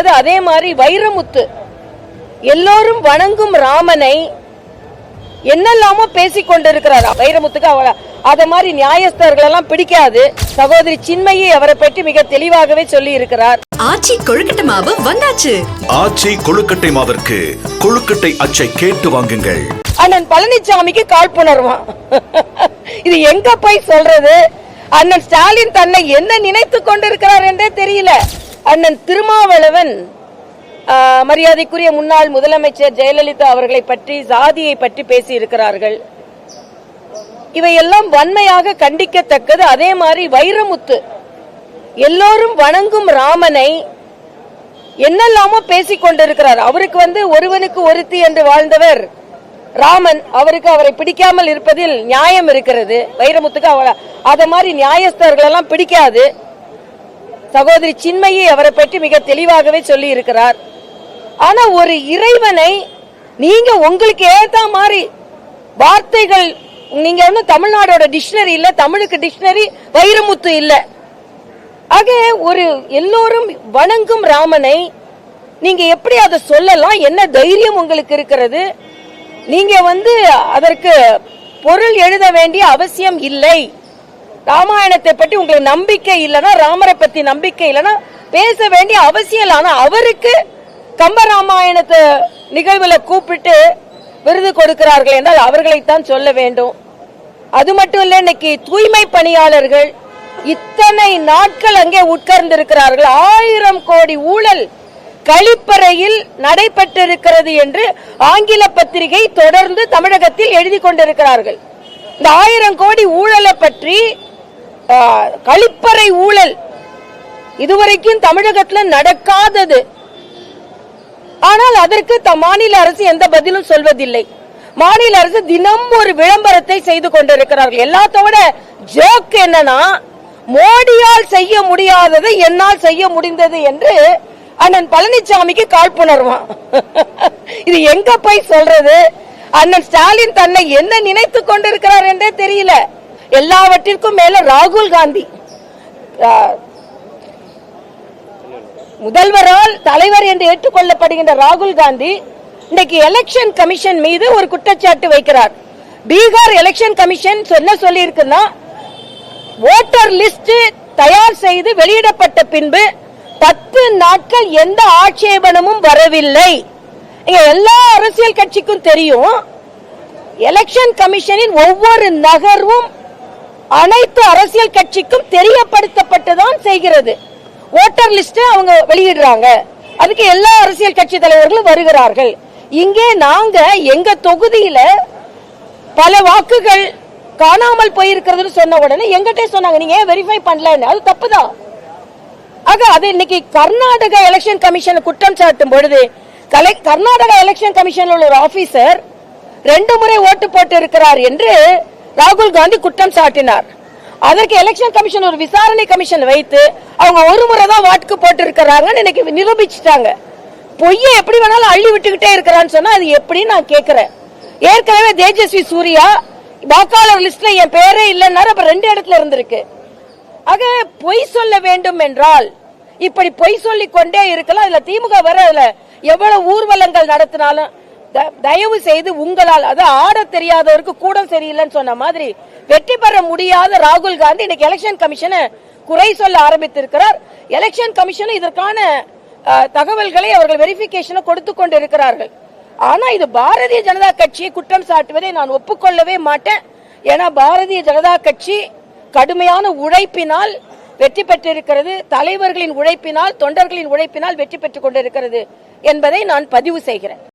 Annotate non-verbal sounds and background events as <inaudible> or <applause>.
கண்டிக்கத்தக்கது அதே மாதிரி வைரமுத்து. எல்லோரும் வணங்கும் ராமனை என்னெல்லாமோ பேசிக் கொண்டிருக்கிறார். வைரமுத்துக்கு அவ அத மாதிரி நியாயஸ்தர்கள் எல்லாம் பிடிக்காது. சகோதரி சின்மயி அவரை பற்றி மிக தெளிவாகவே சொல்லி இருக்கிறார் ஆச்சி கொழுக்கட்டை மாவு வந்தாச்சு. ஆச்சி கொழுக்கட்டை மாவிற்கு கொழுக்கட்டை அச்சை கேட்டு வாங்குங்கள். அண்ணன் பழனிசாமிக்கு காழ்ப்புணர்வான் இது எங்க போய் சொல்றது? அண்ணன் ஸ்டாலின் தன்னை என்ன நினைத்து கொண்டிருக்கிறார் என்றே தெரியல. அண்ணன் திருமாவளவன் மரியாதைக்குரிய முன்னாள் முதலமைச்சர் ஜெயலலிதா அவர்களை பற்றி சாதியை பற்றி பேசியிருக்கிறார்கள். இவையெல்லாம் வன்மையாக கண்டிக்கத்தக்கது. அதே மாதிரி வைரமுத்து எல்லோரும் வணங்கும் ராமனை என்னெல்லாமோ பேசிக் கொண்டிருக்கிறார். அவருக்கு வந்து ஒருவனுக்கு ஒருத்தி என்று வாழ்ந்தவர் ராமன். அவருக்கு அவரை பிடிக்காமல் இருப்பதில் நியாயம் இருக்கிறது. வைரமுத்துக்கு அவ அதை மாதிரி நியாயஸ்தர்கள் எல்லாம் பிடிக்காது. சகோதரி சின்மையை அவரை பற்றி மிக தெளிவாகவே சொல்லி இருக்கிறார் ஆனா ஒரு இறைவனை நீங்க உங்களுக்கு ஏத்த மாதிரி வார்த்தைகள் நீங்க வந்து தமிழ்நாடோட டிக்ஷனரி இல்ல தமிழுக்கு டிக்ஷனரி வைரமுத்து இல்ல. ஆக ஒரு எல்லோரும் வணங்கும் ராமனை நீங்க எப்படி அதை சொல்லலாம்? என்ன தைரியம் உங்களுக்கு இருக்கிறது? நீங்க வந்து அதற்கு பொருள் எழுத வேண்டிய அவசியம் இல்லை. ராமாயணத்தை பற்றி உங்களுக்கு நம்பிக்கை இல்லைன்னா ராமரை பத்தி நம்பிக்கை இல்லைன்னா பேச வேண்டிய அவசியம் இல்லை. ஆனா அவருக்கு கம்ப ராமாயணத்தை நிகழ்வுல கூப்பிட்டு விருது கொடுக்கிறார்கள் என்றால் அவர்களைத்தான் சொல்ல வேண்டும். அது மட்டும் இல்ல இன்னைக்கு தூய்மை பணியாளர்கள் இத்தனை நாட்கள் அங்கே உட்கார்ந்து இருக்கிறார்கள் ஆயிரம் கோடி ஊழல் கழிப்பறையில் நடைபெற்றிருக்கிறது என்று ஆங்கில பத்திரிகை தொடர்ந்து தமிழகத்தில் எழுதி கொண்டிருக்கிறார்கள். இந்த ஆயிரம் கோடி ஊழலை பற்றி கழிப்பறை ஊழல் இதுவரைக்கும் தமிழகத்தில் நடக்காதது. ஆனால் அதற்கு மாநில அரசு எந்த பதிலும் சொல்வதில்லை. மாநில அரசு தினம் ஒரு விளம்பரத்தை செய்து கொண்டிருக்கிறார்கள். எல்லாத்தோட ஜோக் என்னன்னா மோடியால் செய்ய முடியாததை என்னால் செய்ய முடிந்தது என்று அண்ணன் பழனிசாமிக்கு காழ்ப்புணர்வான். <laughs> இது எங்க போய் சொல்றது? அண்ணன் ஸ்டாலின் தன்னை என்ன நினைத்து கொண்டிருக்கிறார் என்றே தெரியல. எல்லாவற்றிற்கும் மேல ராகுல் காந்தி. முதல்வரால் தலைவர் என்று ஏற்றுக்கொள்ளப்படுகின்ற ராகுல் காந்தி இன்னைக்கு எலெக்ஷன் கமிஷன் மீது ஒரு குற்றச்சாட்டு வைக்கிறார். பீகார் எலெக்ஷன் கமிஷன் என்ன சொல்லி இருக்குன்னா ஓட்டர் லிஸ்ட் தயார் செய்து வெளியிடப்பட்ட பின்பு பத்து நாட்கள் எந்த ஆட்சேபனமும் வரவில்லை. எல்லா அரசியல் கட்சிக்கும் தெரியும் எலெக்ஷன் கமிஷனின் ஒவ்வொரு நகர்வும் அனைத்து அரசியல் கட்சிக்கும் தெரியப்படுத்தப்பட்டுதான் செய்கிறது. ஓட்டர் லிஸ்ட் அவங்க வெளியிடுறாங்க. அதுக்கு எல்லா அரசியல் கட்சி தலைவர்களும் வருகிறார்கள். இங்கே நாங்க எங்க தொகுதியில பல வாக்குகள் காணாமல் போயிருக்கிறதுன்னு சொன்ன உடனே எங்கிட்டே சொன்னாங்க நீங்க ஏன் வெரிஃபை பண்ணலன்னு? அது தப்புதான். ஆக அது இன்னைக்கு கர்நாடக எலெக்ஷன் கமிஷன் குற்றம் சாட்டும் பொழுது கலை கர்நாடக எலெக்ஷன் கமிஷனில் உள்ள ஒரு ஆபீசர் ரெண்டு முறை ஓட்டு போட்டு இருக்கிறார் என்று ராகுல் காந்தி குற்றம் சாட்டினார். அதற்கு எலெக்ஷன் கமிஷன் ஒரு விசாரணை கமிஷன் வைத்து அவங்க ஒரு முறை தான் வாட்டுக்கு போட்டு இருக்கிறாங்கன்னு இன்னைக்கு நிரூபிச்சிட்டாங்க. பொய்யை எப்படி வேணாலும் அள்ளி விட்டுக்கிட்டே இருக்கிறான்னு சொன்னா அது எப்படி நான் கேட்கிறேன். ஏற்கனவே தேஜஸ்வி சூர்யா வாக்காளர் லிஸ்ட்ல என் பேரே இல்லைன்னாரு அப்ப ரெண்டு இடத்துல இருந்திருக்கு. ஆக பொய் சொல்ல வேண்டும் என்றால் இப்படி பொய் சொல்லி கொண்டே இருக்கலாம். அதுல திமுக வர அதுல எவ்வளவு ஊர்வலங்கள் நடத்தினாலும் தயவு செய்து உங்களால் அது ஆட தெரியாதவருக்கு கூடம் சரியில்லைன்னு சொன்ன மாதிரி வெற்றி பெற முடியாத ராகுல் காந்தி இன்னைக்கு எலெக்ஷன் கமிஷனை குறை சொல்ல ஆரம்பித்திருக்கிறார். எலெக்ஷன் கமிஷன் இதற்கான தகவல்களை அவர்கள் வெரிபிகேஷனை கொடுத்து கொண்டு இருக்கிறார்கள் ஆனா இது பாரதிய ஜனதா கட்சியை குற்றம் சாட்டுவதை நான் ஒப்புக்கொள்ளவே மாட்டேன். ஏன்னா பாரதிய ஜனதா கட்சி கடுமையான உழைப்பினால் வெற்றி பெற்றிருக்கிறது. தலைவர்களின் உழைப்பினால் தொண்டர்களின் உழைப்பினால் வெற்றி பெற்றுக் கொண்டிருக்கிறது என்பதை நான் பதிவு செய்கிறேன்.